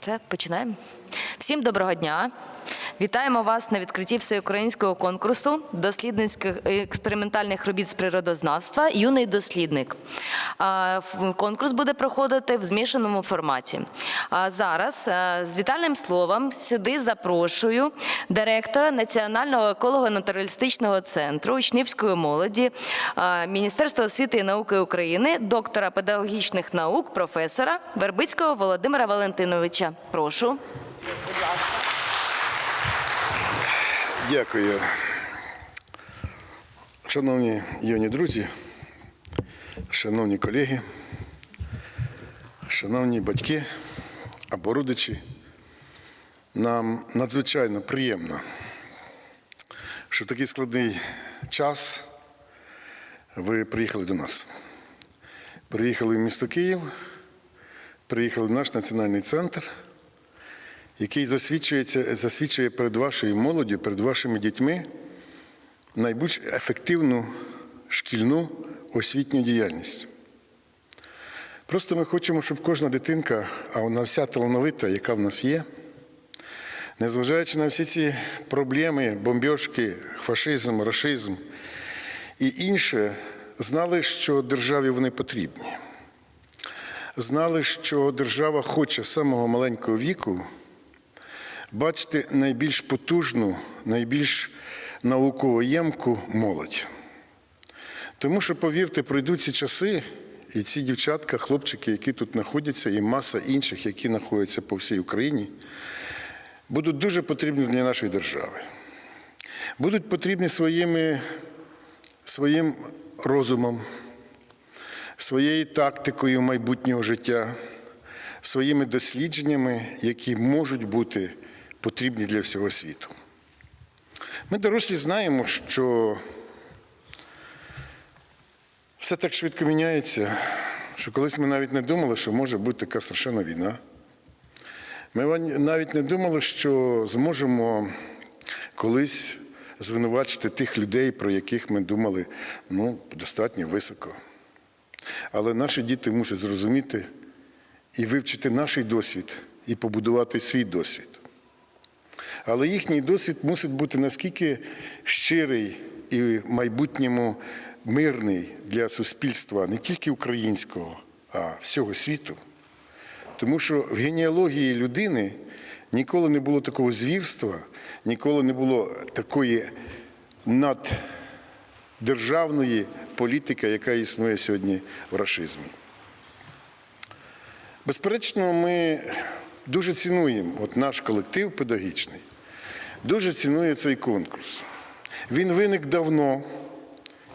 Це починаємо. Всім доброго дня. Вітаємо вас на відкритті всеукраїнського конкурсу дослідницьких експериментальних робіт з природознавства Юний дослідник. Конкурс буде проходити в змішаному форматі. Зараз е, з вітальним словом сюди запрошую директора Національного еколого-натуралістичного центру учнівської молоді е, Міністерства освіти і науки України, доктора педагогічних наук, професора Вербицького Володимира Валентиновича. Прошу. Дякую. Шановні юні друзі, шановні колеги, шановні батьки або родичі, нам надзвичайно приємно, що в такий складний час ви приїхали до нас. Приїхали в місто Київ, приїхали в наш національний центр який засвідчується, засвідчує перед вашою молоддю, перед вашими дітьми найбільш ефективну шкільну освітню діяльність. Просто ми хочемо, щоб кожна дитинка, а вона вся талановита, яка в нас є, незважаючи на всі ці проблеми, бомбьошки, фашизм, рашизм і інше, знали, що державі вони потрібні. Знали, що держава хоче з самого маленького віку бачити найбільш потужну, найбільш науковоємку молодь. Тому що, повірте, пройдуть ці часи, і ці дівчатка, хлопчики, які тут знаходяться, і маса інших, які знаходяться по всій Україні, будуть дуже потрібні для нашої держави. Будуть потрібні своїми, своїм розумом, своєю тактикою майбутнього життя, своїми дослідженнями, які можуть бути потрібні для всього світу. Ми, дорослі, знаємо, що все так швидко міняється, що колись ми навіть не думали, що може бути така страшенна війна. Ми навіть не думали, що зможемо колись звинувачити тих людей, про яких ми думали ну, достатньо високо. Але наші діти мусять зрозуміти і вивчити наш досвід, і побудувати свій досвід. Але їхній досвід мусить бути наскільки щирий і в майбутньому мирний для суспільства не тільки українського, а всього світу. Тому що в генеалогії людини ніколи не було такого звірства, ніколи не було такої наддержавної політики, яка існує сьогодні в рашизмі. Безперечно, ми дуже цінуємо от наш колектив педагогічний, дуже цінує цей конкурс. Він виник давно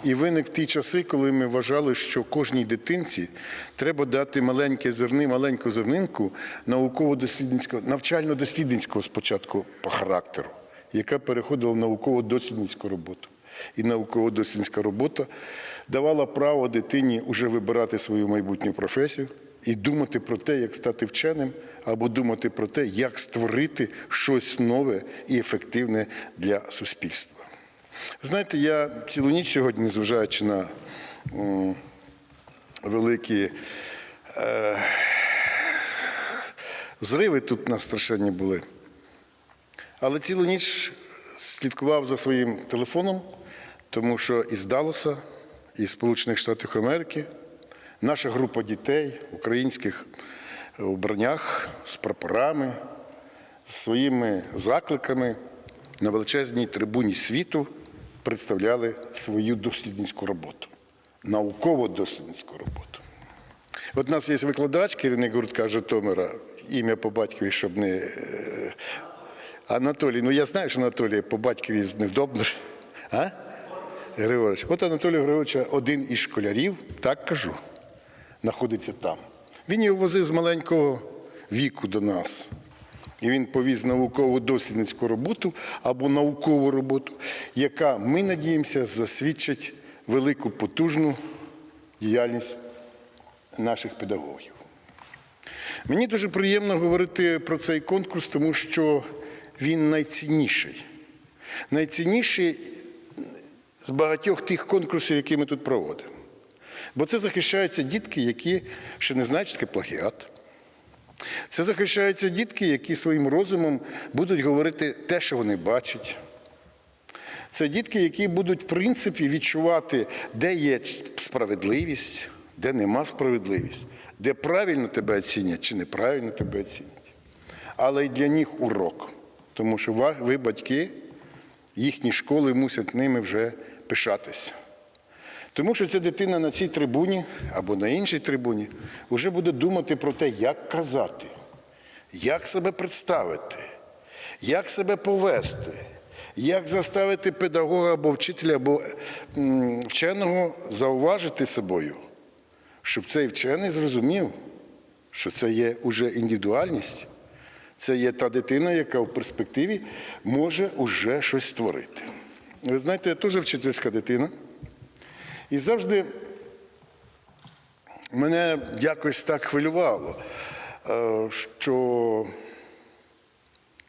і виник в ті часи, коли ми вважали, що кожній дитинці треба дати маленьке зерни, маленьку зернинку науково-дослідницького, навчально-дослідницького спочатку по характеру, яка переходила в науково-дослідницьку роботу. І науково-дослідницька робота давала право дитині вже вибирати свою майбутню професію і думати про те, як стати вченим, або думати про те, як створити щось нове і ефективне для суспільства. Знаєте, я цілу ніч сьогодні, незважаючи на великі е, зриви тут на страшенні були, але цілу ніч слідкував за своїм телефоном, тому що із Далласа, із Сполучених Штатів Америки, наша група дітей українських у бронях з прапорами, з своїми закликами на величезній трибуні світу представляли свою дослідницьку роботу, науково-дослідницьку роботу. От у нас є викладач, керівник гуртка Житомира, ім'я по батькові, щоб не. е, Анатолій, ну я знаю, що Анатолій по батькові невдобно. А? Григорович. От Анатолія Григоровича один із школярів, так кажу, знаходиться там. Він його возив з маленького віку до нас. І він повіз наукову дослідницьку роботу або наукову роботу, яка, ми надіємося, засвідчить велику потужну діяльність наших педагогів. Мені дуже приємно говорити про цей конкурс, тому що він найцінніший. Найцінніший з багатьох тих конкурсів, які ми тут проводимо. Бо це захищаються дітки, які ще не знають, що таке плагіат, Це захищаються дітки, які своїм розумом будуть говорити те, що вони бачать. Це дітки, які будуть, в принципі, відчувати, де є справедливість, де нема справедливість, де правильно тебе оцінять чи неправильно тебе оцінять. Але й для них урок. Тому що ви, батьки, їхні школи мусять ними вже пишатися. Тому що ця дитина на цій трибуні або на іншій трибуні вже буде думати про те, як казати, як себе представити, як себе повести, як заставити педагога або вчителя, або вченого зауважити собою, щоб цей вчений зрозумів, що це є уже індивідуальність, це є та дитина, яка в перспективі може уже щось створити. Ви знаєте, я теж вчительська дитина. І завжди мене якось так хвилювало, е, що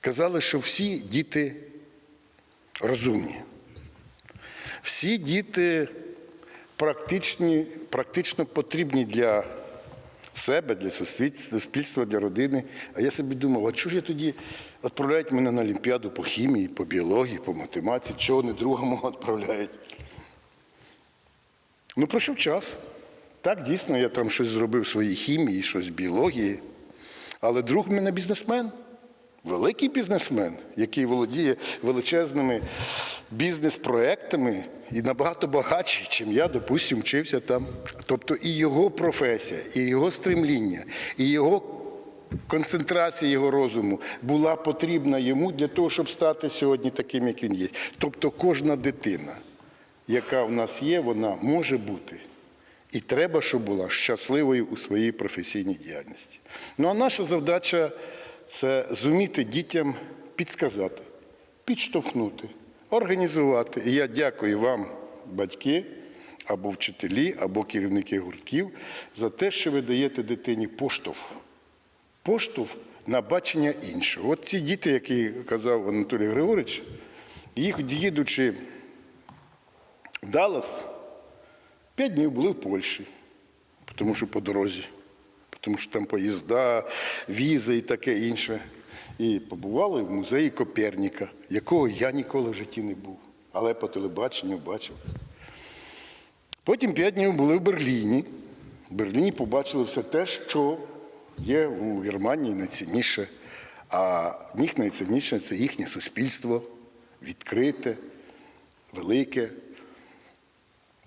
казали, що всі діти розумні. Всі діти практичні, практично потрібні для себе, для суспільства, для родини. А я собі думав, а чого ж я тоді відправляють мене на Олімпіаду по хімії, по біології, по математиці, чого не другому відправляють? Ну, пройшов час. Так, дійсно, я там щось зробив в своїй хімії, щось біології. Але друг в мене бізнесмен, великий бізнесмен, який володіє величезними бізнес-проектами і набагато багатший, чим я, допустим, вчився там. Тобто і його професія, і його стремління, і його концентрація його розуму була потрібна йому для того, щоб стати сьогодні таким, як він є. Тобто кожна дитина яка в нас є, вона може бути. І треба, щоб була щасливою у своїй професійній діяльності. Ну а наша завдача це зуміти дітям підсказати, підштовхнути, організувати. І я дякую вам, батьки, або вчителі, або керівники гуртків, за те, що ви даєте дитині поштовх. Поштовх на бачення іншого. От ці діти, які казав Анатолій Григорович, їх їдучи в Даллас п'ять днів були в Польщі, тому що по дорозі, тому що там поїзда, візи і таке інше. І побували в музеї Коперніка, якого я ніколи в житті не був, але по телебаченню бачив. Потім п'ять днів були в Берліні. В Берліні побачили все те, що є у Германії найцінніше. А них найцінніше це їхнє суспільство, відкрите, велике.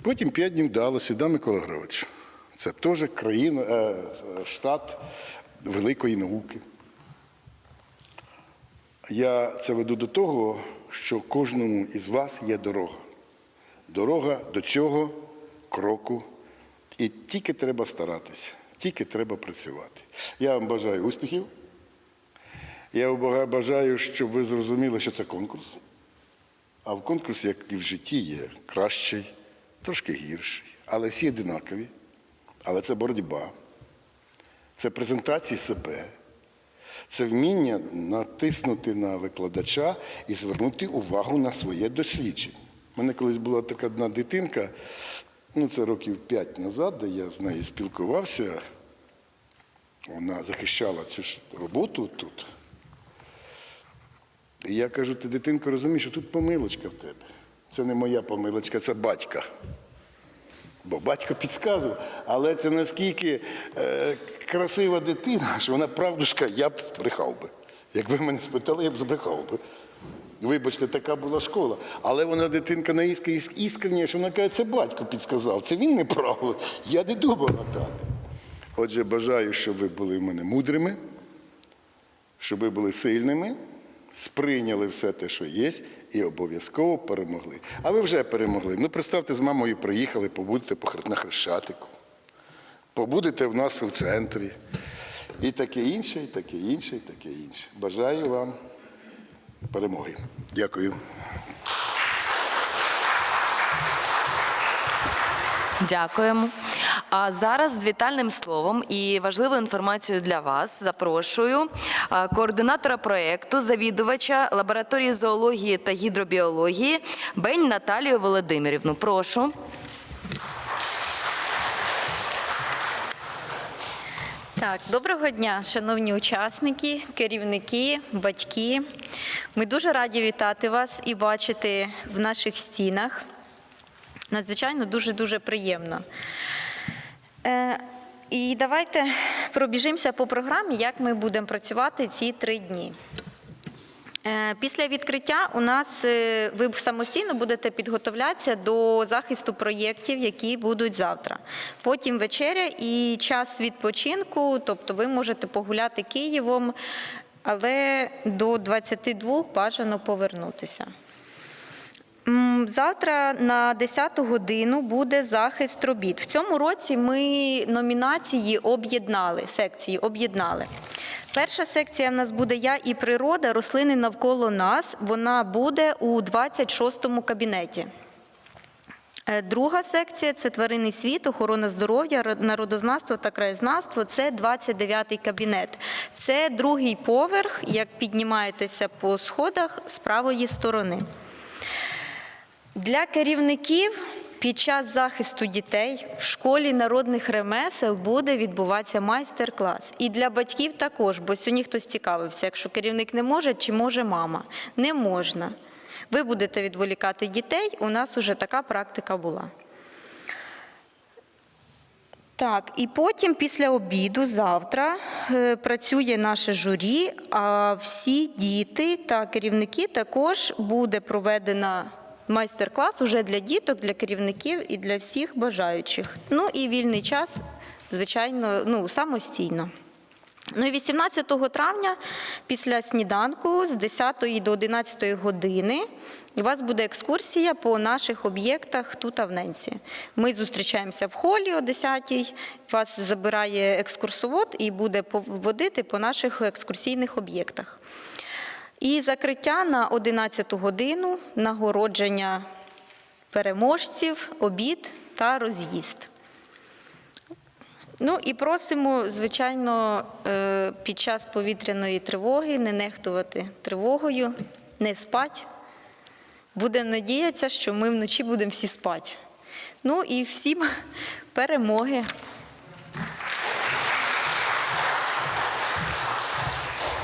Потім п'ять днів вдалося, да, Микола Григорович. Це теж країна, е, штат великої науки. Я це веду до того, що кожному із вас є дорога. Дорога до цього кроку. І тільки треба старатися, тільки треба працювати. Я вам бажаю успіхів. Я бажаю, щоб ви зрозуміли, що це конкурс. А в конкурсі, як і в житті, є кращий, трошки гірший, але всі одинакові. Але це боротьба, це презентація себе, це вміння натиснути на викладача і звернути увагу на своє дослідження. У мене колись була така одна дитинка, ну це років п'ять назад, де я з нею спілкувався. Вона захищала цю ж роботу тут. І я кажу, ти дитинко розумієш, що тут помилочка в тебе. Це не моя помилочка, це батька. Бо батько підказував. Але це наскільки е, красива дитина, що вона правду скаже, я б збрехав би. Якби мене спитали, я б збрехав би. Вибачте, така була школа. Але вона дитинка на іскренні, що вона каже, це батько підсказав, це він не прав. Я не думала так. Отже, бажаю, щоб ви були в мене мудрими, щоб ви були сильними, сприйняли все те, що є, і обов'язково перемогли. А ви вже перемогли. Ну, представте, з мамою приїхали, побудете по на Хрещатику, побудете в нас в центрі. І таке інше, і таке інше, і таке інше. Бажаю вам перемоги. Дякую. Дякуємо. А зараз з вітальним словом і важливою інформацією для вас запрошую координатора проєкту, завідувача лабораторії зоології та гідробіології Бень Наталію Володимирівну. Прошу. Так, доброго дня, шановні учасники, керівники, батьки. Ми дуже раді вітати вас і бачити в наших стінах. Надзвичайно дуже-дуже приємно. Е, і давайте пробіжимося по програмі, як ми будемо працювати ці три дні. Е, Після відкриття у нас е, ви самостійно будете підготовлятися до захисту проєктів, які будуть завтра. Потім вечеря і час відпочинку, тобто ви можете погуляти Києвом, але до 22 бажано повернутися. Завтра на 10-ту годину буде захист робіт. В цьому році ми номінації об'єднали, секції об'єднали. Перша секція в нас буде Я і природа, рослини навколо нас. Вона буде у 26-му кабінеті. Е, Друга секція це тваринний світ, охорона здоров'я, ро- народознавство та краєзнавство. Це 29-й кабінет. Це другий поверх, як піднімаєтеся по сходах з правої сторони. Для керівників під час захисту дітей в школі народних ремесел буде відбуватися майстер-клас. І для батьків також, бо сьогодні хтось цікавився, якщо керівник не може, чи може мама. Не можна. Ви будете відволікати дітей, у нас вже така практика була. Так, і потім після обіду завтра е, працює наше журі, а всі діти та керівники також буде проведена майстер-клас уже для діток, для керівників і для всіх бажаючих. Ну і вільний час, звичайно, ну, самостійно. Ну і 18 травня після сніданку з 10 до 11 години у вас буде екскурсія по наших об'єктах тут а в Ненці. Ми зустрічаємося в холі о 10 вас забирає екскурсовод і буде водити по наших екскурсійних об'єктах. І закриття на 11 годину, нагородження переможців, обід та роз'їзд. Ну і просимо, звичайно, е, під час повітряної тривоги не нехтувати тривогою, не спать. Будемо надіятися, що ми вночі будемо всі спати. Ну і всім перемоги.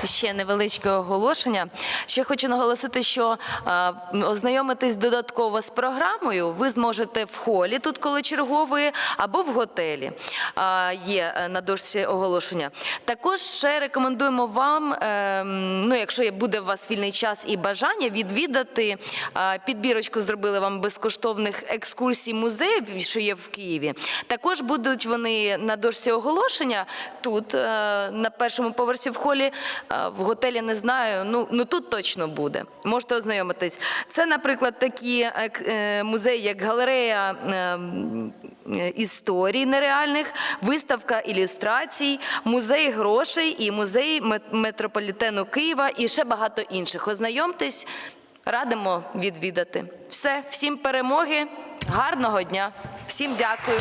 Ще невеличке оголошення. Ще хочу наголосити, що е, ознайомитись додатково з програмою ви зможете в холі, тут коли чергової, або в готелі. Є е, на дошці оголошення. Також ще рекомендуємо вам, е, ну якщо буде у вас вільний час і бажання, відвідати підбірочку. Зробили вам безкоштовних екскурсій музеїв, що є в Києві. Також будуть вони на дошці оголошення тут, на першому поверсі в холі. Е, В готелі не знаю. Ну, ну тут точно буде. Можете ознайомитись. Це, наприклад, такі е, музеї, як галерея. е, м, е, Історій нереальних, виставка ілюстрацій, музей грошей і музей метрополітену Києва і ще багато інших. Ознайомтесь, радимо відвідати. Все, всім перемоги, гарного дня, всім дякую.